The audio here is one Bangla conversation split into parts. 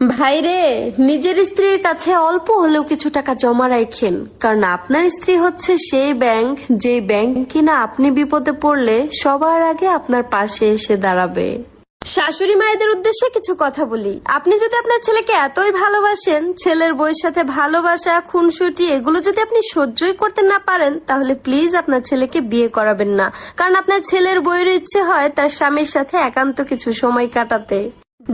ভাইরে নিজের স্ত্রীর কাছে অল্প হলেও কিছু টাকা জমা রাখেন কারণ আপনার স্ত্রী হচ্ছে সেই ব্যাংক যে ব্যাংক কিনা আপনি বিপদে পড়লে সবার আগে আপনার পাশে এসে দাঁড়াবে। শাশুড়ি মায়েদের উদ্দেশ্যে কিছু কথা বলি। আপনি যদি আপনার ছেলেকে এতই ভালোবাসেন, ছেলের বইয়ের সাথে ভালোবাসা, খুনসুটি এগুলো যদি আপনি সহ্যই করতে না পারেন, তাহলে প্লিজ আপনার ছেলেকে বিয়ে করাবেন না। কারণ আপনার ছেলের বইয়ের ইচ্ছে হয় তার স্বামীর সাথে একান্ত কিছু সময় কাটাতে।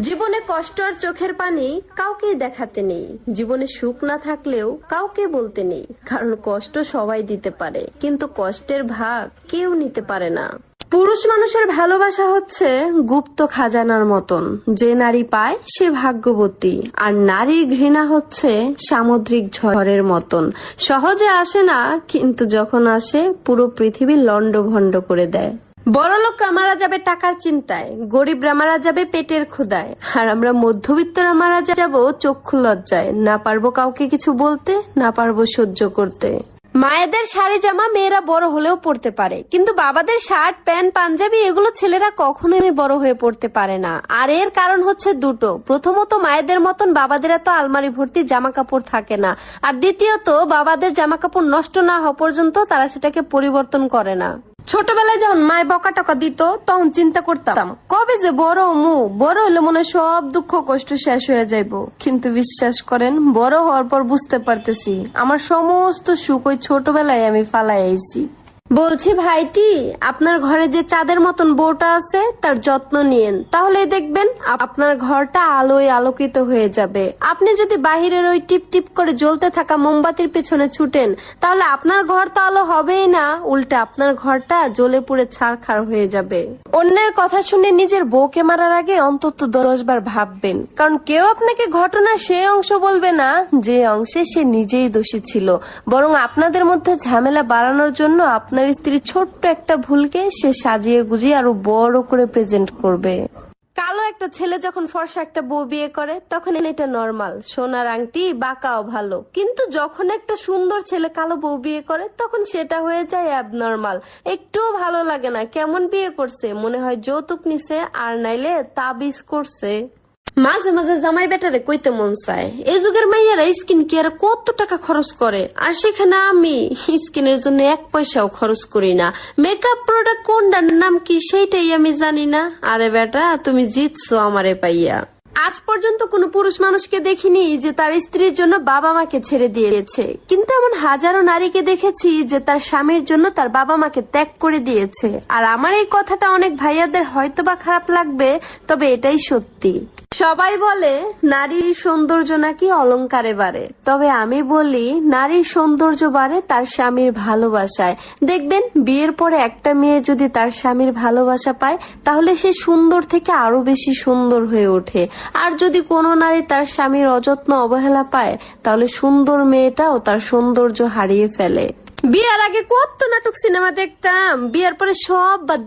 জীবনে কষ্ট আর চোখের পানি কাউকেই দেখাতে নেই। জীবনে সুখ না থাকলেও কাউকে বলতে নেই। কারণ কষ্ট সবাই দিতে পারে, কিন্তু কষ্টের ভাগ কেউ নিতে পারে না। পুরুষ মানুষের ভালোবাসা হচ্ছে গুপ্ত খাজানার মতন। যে নারী পায়, সে ভাগ্যবতী। আর নারীর ঘৃণা হচ্ছে সামুদ্রিক ঝড়ের মতন। সহজে আসে না, কিন্তু যখন আসে, পুরো পৃথিবী লন্ডভন্ড করে দেয়। বড়লোকরা মারা যাবে টাকার চিন্তায় গরিবরা মারা যাবে পেটের ক্ষুদায় আর আমরা মধ্যবিত্তরা মারা যাব চক্ষু লজ্জায়। না পারব কাউকে কিছু বলতে, না পারব সহ্য করতে। মায়েদের শাড়ি জামা মেয়েরা বড় হলেও পড়তে পারে, কিন্তু বাবাদের শার্ট, প্যান্ট, পাঞ্জাবি এগুলো ছেলেরা কখনোই বড় হয়ে পড়তে পারে না। আর এর কারণ হচ্ছে দুটো। প্রথমত, মায়েদের মতন বাবাদের এত আলমারি ভর্তি জামা কাপড় থাকে না। আর দ্বিতীয়ত, বাবাদের জামা কাপড় নষ্ট না হওয়া পর্যন্ত তারা সেটাকে পরিবর্তন করে না। ছোটবেলায় যখন মায় বকা টকা দিত, তখন চিন্তা করতাম, কবে যে বড় মু বড় হলে মনে সব দুঃখ কষ্ট শেষ হয়ে যাইব। কিন্তু বিশ্বাস করেন, বড় হওয়ার পর বুঝতে পারতেছি, আমার সমস্ত সুখ ওই ছোটবেলায় আমি ফালাই আইছি বলছি, ভাইটি, আপনার ঘরে যে চাঁদের মতন বউটা আছে, তার যত্ন নিয়েন। তাহলে দেখবেন আপনার ঘরটা আলোয় আলোকিত হয়ে যাবে। আপনি যদি বাহিরের ওই টিপ টিপ করে জ্বলতে থাকা মোমবাতির পেছনে ছুটেন, তাহলে আপনার ঘর তো আলো হবেই না। উল্টে আপনার ঘরটা জ্বলে পুড়ে ছাড়খাড় হয়ে যাবে। অন্যের কথা শুনে নিজের বউকে মারার আগে অন্তত দশ বার ভাববেন। কারণ কেউ আপনাকে ঘটনার সে অংশ বলবে না, যে অংশে সে নিজেই দোষী ছিল। বরং আপনাদের মধ্যে ঝামেলা বাড়ানোর জন্য আপনার স্ত্রী ছোট্ট একটা ভুলকে সে সাজিয়ে গুজিয়ে আরও বড় করে প্রেজেন্ট করবে। কালো একটা ছেলে যখন ফর্সা একটা বউ বিয়ে করে তখন এটা নর্মাল সোনার আংটি, বাঁকাও ভালো। কিন্তু যখন একটা সুন্দর ছেলে কালো বউ বিয়ে করে, তখন সেটা হয়ে যায় অ্যাবনর্মাল একটুও ভালো লাগে না। কেমন বিয়ে করছে? মনে হয় যৌতুক নিছে, আর নাইলে তাবিজ করছে। মাঝে মাঝে জামাই বেটারে কইতে মন চায়। এই যুগের মাইয়ারা স্কিন কেয়ার কত টাকা খরচ করে? আর সেখানে আমি স্কিনের জন্য এক পয়সাও খরচ করি না। মেকআপ প্রোডাক্ট কোনটার নাম কি সেইটাই আমি জানি না। আরে বেটা, তুমি জিতছো আমারে পাইয়া। আজ পর্যন্ত কোনো পুরুষ মানুষকে দেখিনি যে তার স্ত্রীর জন্য বাবা মাকে ছেড়ে দিয়েছে। কিন্তু এমন হাজারো নারীকে দেখেছি যে তার স্বামীর জন্য তার বাবা মাকে ত্যাগ করে দিয়েছে। আর আমার এই কথাটা অনেক ভাইয়াদের হয়তো বা খারাপ লাগবে, তবে এটাই সত্যি। সবাই বলে, নারীর সৌন্দর্য নাকি অলংকারে বাড়ে। তবে আমি বলি, নারীর সৌন্দর্য বাড়ে তার স্বামীর ভালোবাসায়। দেখবেন, বিয়ের পরে একটা মেয়ে যদি তার স্বামীর ভালোবাসা পায়, তাহলে সে সুন্দর থেকে আরও বেশি সুন্দর হয়ে ওঠে। আর যদি কোনো নারী তার স্বামীর অযত্ন অবহেলা পায়, তাহলে সুন্দর মেয়েটাও তার সৌন্দর্য হারিয়ে ফেলে। বিয়ার আগে কত নাটক সিনেমা দেখতাম। বিয়ার পরে সব বাদ